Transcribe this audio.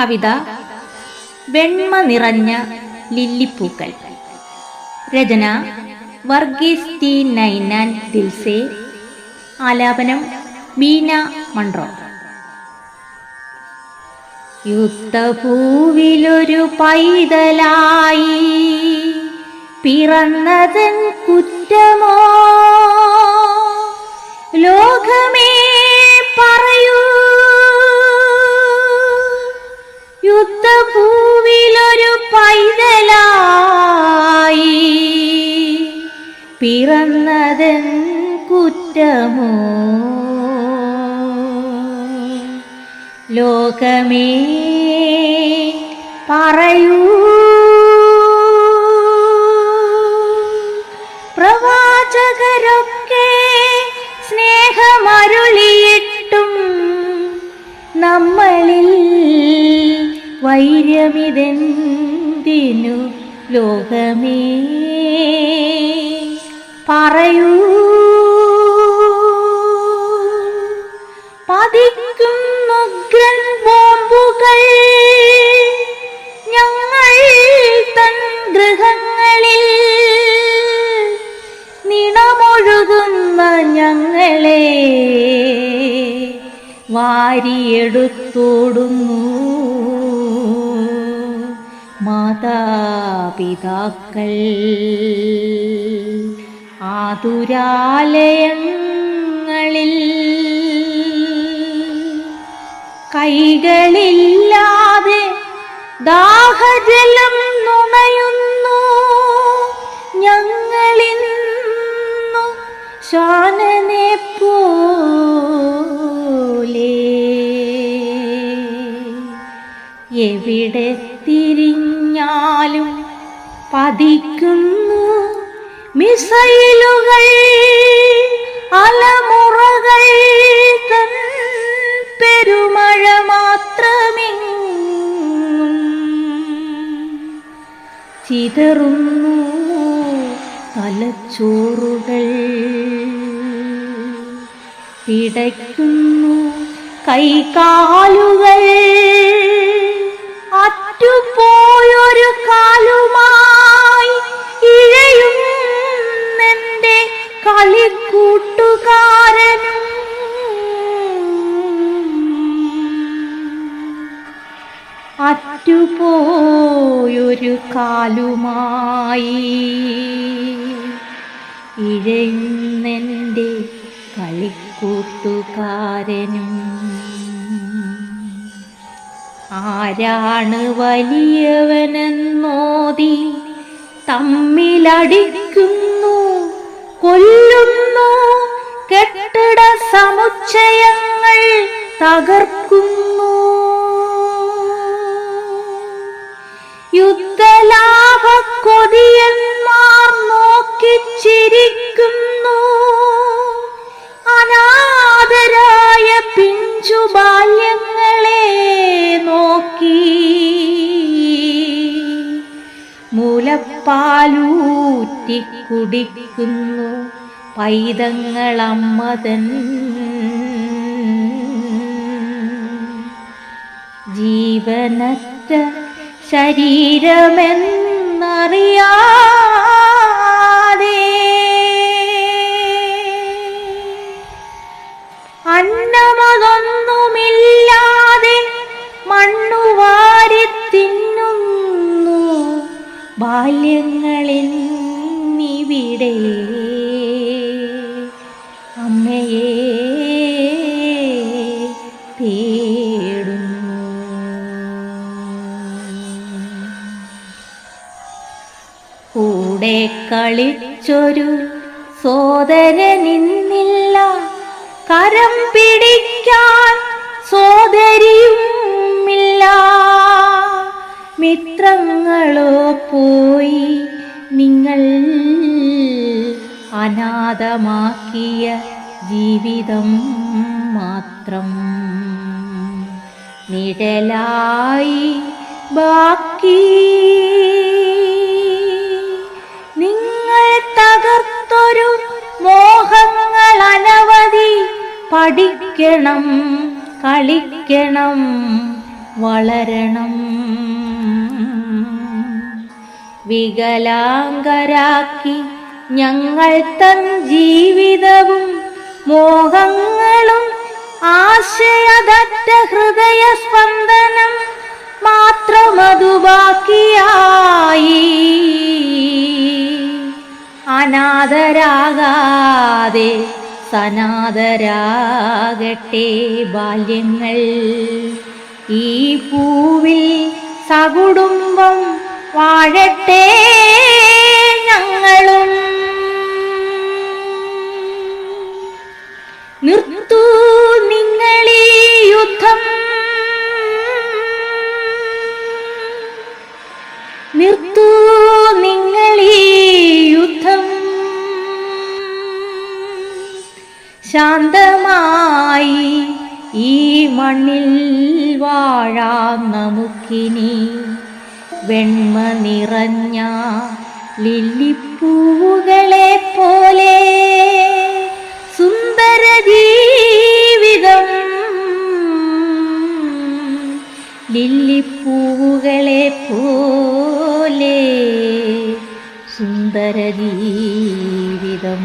കവിത വെണ്മ നിറഞ്ഞ ലില്ലിപ്പൂക്കൾ. രചന വർഗീസ് ടി നൈനാൻ ദിൽസെ. ആലാപനം ബീന മൺറോ. യുദ്ധഭൂവിലൊരു പൈതലായി പിറന്നതൻ കുറ്റമോ? പിറന്നതൻ കുറ്റമോ? ലോകമേ പറയൂ. പ്രവാചകരൊക്കെ സ്നേഹമരുളിയിട്ടും നമ്മളിൽ വൈര്യമിതെന്തിനു ലോകമേ? പറയൂ. പതിക്കുന്നുഗ്രൻ ബോംബുകൾ ഞങ്ങൾ തൻ ഗൃഹങ്ങളിൽ നിണമൊഴുകുന്ന ഞങ്ങളെ വാരിയെടുത്തോടുന്നു. മാതാപിതാക്കൾ ആതുരാലയങ്ങളിൽ കൈകളില്ലാതെ ദാഹജലം നുണയുന്നു. ഞങ്ങളിന്നു ശാനനെ പോലെ എവിടെ തിരിഞ്ഞാലും പതിക്കുന്നു. മിസൈലുകൾ അലമുറകൾ തൻ പെരുമഴ മാത്രമിങ്ങും. ചിതറുന്നു തലച്ചോറുകൾ പിടയ്ക്കുന്നു കൈകാലുകൾ. അറ്റുപോയൊരു കാലുമായി കളിക്കൂട്ടുകാരനും. അറ്റുപോയൊരു കാലുമായി ഇഴയുന്നെന്റെ കളിക്കൂട്ടുകാരനും. ആരാണ് വലിയവനെന്നോതി തമ്മിലടിക്കുന്നു. കൊല്ലുന്നു. കെട്ടിട സമുച്ചയങ്ങൾ തകർക്കുന്നു. യുദ്ധലാഭ കൊതിയന്മാർ നോക്കിച്ചിരിക്കുന്നു കുടിക്കുന്നു. പൈതങ്ങളമ്മതൻ ജീവനറ്റ ശരീരമെന്നറിയാതെ അന്നമതൊന്നുമില്ലാതെ മണ്ണുവാരി തിന്നുന്നു. ബാല്യങ്ങളിൽ നിവിടെ അമ്മയെ തേടുന്നു. കൂടെ കളിച്ചൊരു സോദരനിന്നില്ല കരം പിടിക്കാൻ സോദരിയുമില്ല. മിത്രങ്ങളോ പോയി നിങ്ങൾ അനാഥമാക്കിയ ജീവിതം മാത്രം. നിഴലായി ബാക്കി നിങ്ങൾ തകർത്തൊരു മോഹങ്ങൾ അനവധി പഠിക്കണം കളിക്കണം വളരണം. വികലാംഗരാക്കി ഞങ്ങൾ തൻ ജീവിതവും മോഹങ്ങളും ആശയതറ്റ ഹൃദയ സ്പന്ദനം മാത്രമതു ബാക്കിയായി അനാഥരാകാതെ സനാഥരാകട്ടെ ബാല്യങ്ങൾ. ഈ പൂവിൽ സകുടുംബം വാഴട്ടെ ഞങ്ങളും. നിർത്തൂ നിങ്ങളീ യുദ്ധം. നിർത്തൂ നിങ്ങളീ യുദ്ധം. ശാന്തമായി ഈ മണ്ണിൽ വാഴാം നമുക്കിനി. വെണ്മ നിറഞ്ഞ ലില്ലിപ്പൂവുകളെ പോലെ സുന്ദര ലില്ലിപ്പൂവുകളെ പോലെ സുന്ദര ജീവിതം